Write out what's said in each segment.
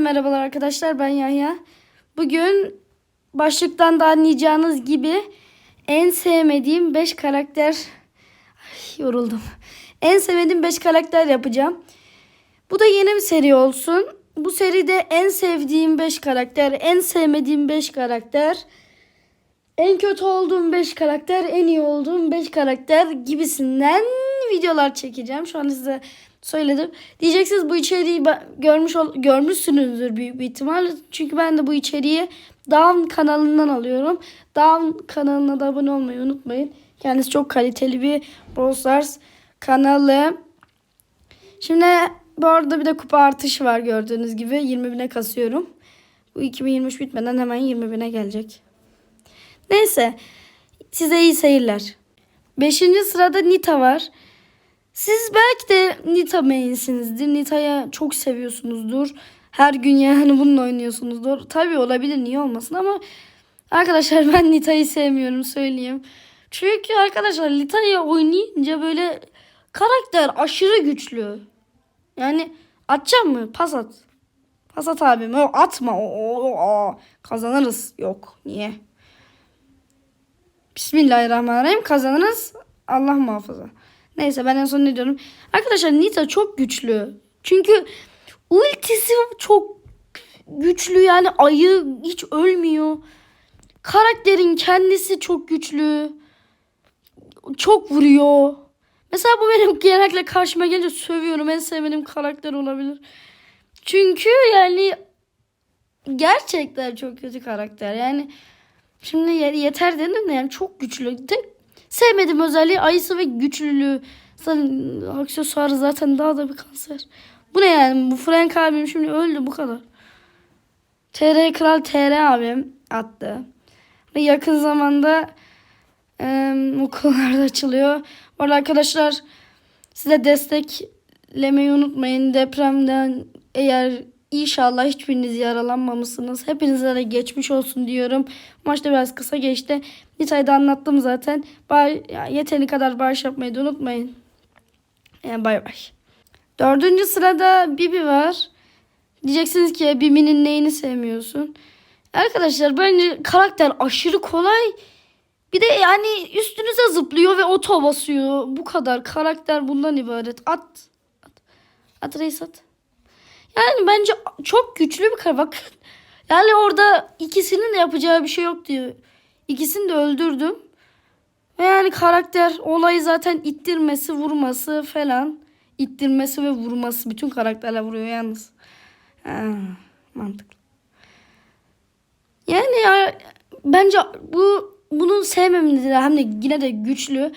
Merhabalar arkadaşlar ben Yahya. Bugün başlıktan da anlayacağınız gibi en sevmediğim 5 karakter Ay, yoruldum. En sevmediğim 5 karakter yapacağım. Bu da yeni bir seri olsun. Bu seride en sevdiğim 5 karakter, en sevmediğim 5 karakter, en kötü olduğum 5 karakter, en iyi olduğum 5 karakter gibisinden videolar çekeceğim. Şu an size söyledim. Diyeceksiniz bu içeriği görmüş ol- görmüşsünüzdür büyük bir ihtimal. Çünkü ben de bu içeriği Down kanalından alıyorum. Down kanalına da abone olmayı unutmayın. Kendisi çok kaliteli bir Brawl Stars kanalı. Şimdi bu arada bir de kupa artışı var gördüğünüz gibi. 20 bine kasıyorum. Bu 2023 bitmeden hemen 20 bine gelecek. Neyse. Size iyi seyirler. Beşinci sırada Nita var. Siz belki de Nita main'sinizdir. Nita'yı çok seviyorsunuzdur. Her gün yani bununla oynuyorsunuzdur. Tabii olabilir niye olmasın ama arkadaşlar ben Nita'yı sevmiyorum söyleyeyim. Çünkü arkadaşlar Nita'yı oynayınca böyle karakter aşırı güçlü. Yani atacağım mı? Pas at. Pas at abim. Yok atma. O, o, o. Kazanırız. Yok. Niye? Bismillahirrahmanirrahim. Kazanırız. Allah muhafaza. Neyse ben en son ne diyorum? Arkadaşlar Nita çok güçlü. Çünkü ultisi çok güçlü yani ayı hiç ölmüyor. Karakterin kendisi çok güçlü. Çok vuruyor. Mesela bu benim genellikle karşıma gelince sövüyorum. En sevmediğim karakter olabilir. Çünkü yani gerçekten çok kötü karakter. Yani şimdi ye- yeter dedim de yani çok güçlü. Tek sevmediğim özelliği ayısı ve güçlülüğü. Zaten aksesuarı zaten daha da bir kanser. Bu ne yani? Bu Frank abim şimdi öldü bu kadar. TR Kral TR abim attı. Ve yakın zamanda e, okullarda açılıyor. Bu arada arkadaşlar size desteklemeyi unutmayın. Depremden eğer inşallah hiçbiriniz yaralanmamışsınız. Hepinize de geçmiş olsun diyorum. Maçta biraz kısa geçti. Nita'yı da anlattım zaten. Bay, yeteri kadar bağış yapmayı da unutmayın. Yani bay bay. Dördüncü sırada Bibi var. Diyeceksiniz ki Bibi'nin neyini sevmiyorsun? Arkadaşlar bence karakter aşırı kolay. Bir de yani üstünüze zıplıyor ve oto basıyor. Bu kadar. Karakter bundan ibaret. At. At, at reis at. Yani bence çok güçlü bir karakter. Bakın. Yani orada ikisinin de yapacağı bir şey yok diyor. İkisini de öldürdüm. Ve yani karakter olayı zaten ittirmesi, vurması falan. İttirmesi ve vurması. Bütün karakterler vuruyor yalnız. Ha, mantıklı. Yani ya, bence bu bunu sevmemin nedeni hem de yine de güçlü.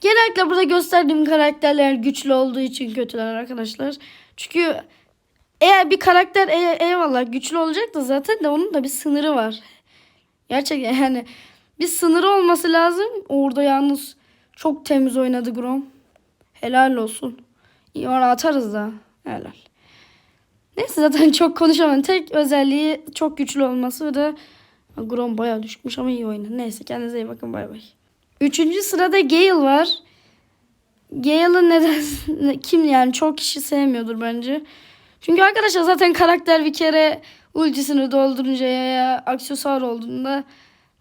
Genellikle burada gösterdiğim karakterler güçlü olduğu için kötüler arkadaşlar. Çünkü eğer bir karakter ey- eyvallah güçlü olacak da zaten de onun da bir sınırı var. Gerçekten yani bir sınırı olması lazım. Orada yalnız çok temiz oynadı Grom. Helal olsun. İyi ona atarız da. Helal. Neyse zaten çok konuşamam. Tek özelliği çok güçlü olması ve de Grom bayağı düşmüş ama iyi oynadı. Neyse kendinize iyi bakın bay bay. Üçüncü sırada Gale var. Gale'ın neden kim yani çok kişi sevmiyordur bence. Çünkü arkadaşlar zaten karakter bir kere ultisini doldurunca ya aksesuar olduğunda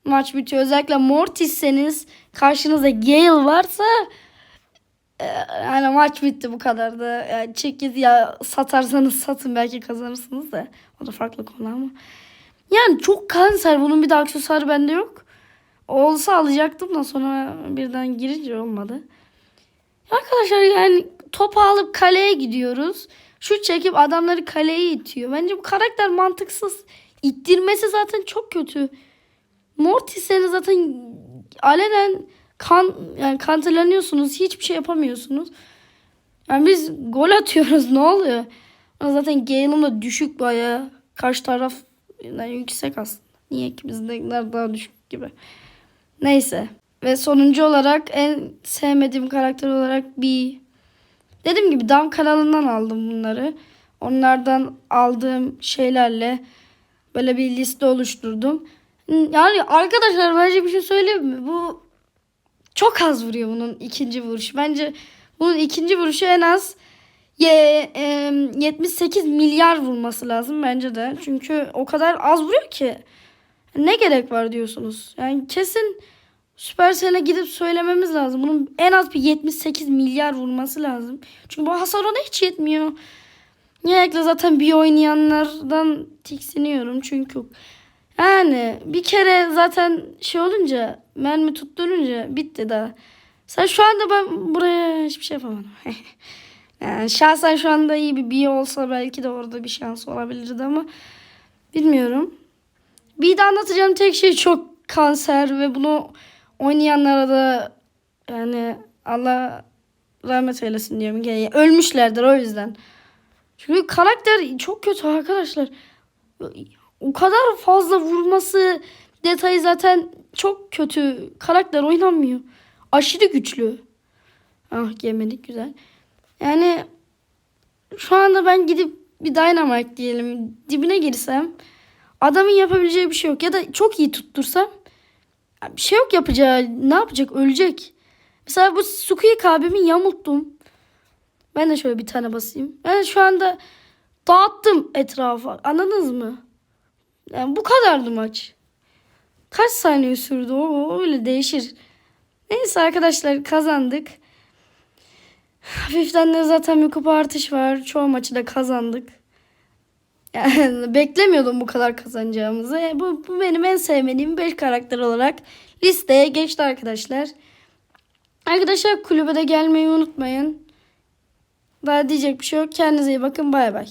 maç bitiyor. Özellikle Mortis'seniz karşınızda Gale varsa e, yani maç bitti bu kadar da. Yani çekiz ya satarsanız satın belki kazanırsınız da. O da farklı konu ama. Yani çok kanser. Bunun bir de aksesuarı bende yok. Olsa alacaktım da sonra birden girince olmadı. Arkadaşlar yani topu alıp kaleye gidiyoruz. Şut çekip adamları kaleye itiyor. Bence bu karakter mantıksız. İttirmesi zaten çok kötü. Mortis'e zaten alenen kan yani kanterlanıyorsunuz. Hiçbir şey yapamıyorsunuz. Yani biz gol atıyoruz ne oluyor? Ama zaten Gale'ım da düşük bayağı. Karşı taraf yani yüksek aslında. Niye ki bizdekiler daha düşük gibi. Neyse. Ve sonuncu olarak en sevmediğim karakter olarak bir dediğim gibi Dam kanalından aldım bunları. Onlardan aldığım şeylerle böyle bir liste oluşturdum. Yani arkadaşlar bence bir şey söyleyeyim mi? Bu çok az vuruyor bunun ikinci vuruşu. Bence bunun ikinci vuruşu en az ye, e, 78 milyar vurması lazım bence de. Çünkü o kadar az vuruyor ki. Ne gerek var diyorsunuz. Yani kesin Supercell'e gidip söylememiz lazım. Bunun en az bir 78 milyar vurması lazım. Çünkü bu hasar ona hiç yetmiyor. Genellikle zaten bir oynayanlardan tiksiniyorum çünkü yani bir kere zaten şey olunca mermi tutturunca bitti daha. Sen şu anda ben buraya hiçbir şey yapamadım. yani şahsen şu anda iyi bir biyo olsa belki de orada bir şans olabilirdi ama bilmiyorum. Bir de anlatacağım tek şey çok kanser ve bunu oynayanlara da yani Allah rahmet eylesin diyorum. Yani ölmüşlerdir o yüzden. Çünkü karakter çok kötü arkadaşlar. O kadar fazla vurması detayı zaten çok kötü. Karakter oynanmıyor. Aşırı güçlü. Ah yemedik güzel. Yani şu anda ben gidip bir Dynamite diyelim dibine girsem adamın yapabileceği bir şey yok. Ya da çok iyi tuttursam bir şey yok yapacağı. Ne yapacak? Ölecek. Mesela bu Sukiyik abimi yamulttum. Ben de şöyle bir tane basayım. Ben şu anda dağıttım etrafa. Anladınız mı? Yani bu kadardı maç. Kaç saniye sürdü o öyle değişir. Neyse arkadaşlar kazandık. Hafiften de zaten bir kupa artış var. Çoğu maçı da kazandık. Yani beklemiyordum bu kadar kazanacağımızı. Bu, bu benim en sevmediğim 5 karakter olarak listeye geçti arkadaşlar. Arkadaşlar kulübe de gelmeyi unutmayın. Daha diyecek bir şey yok. Kendinize iyi bakın. Bay bay.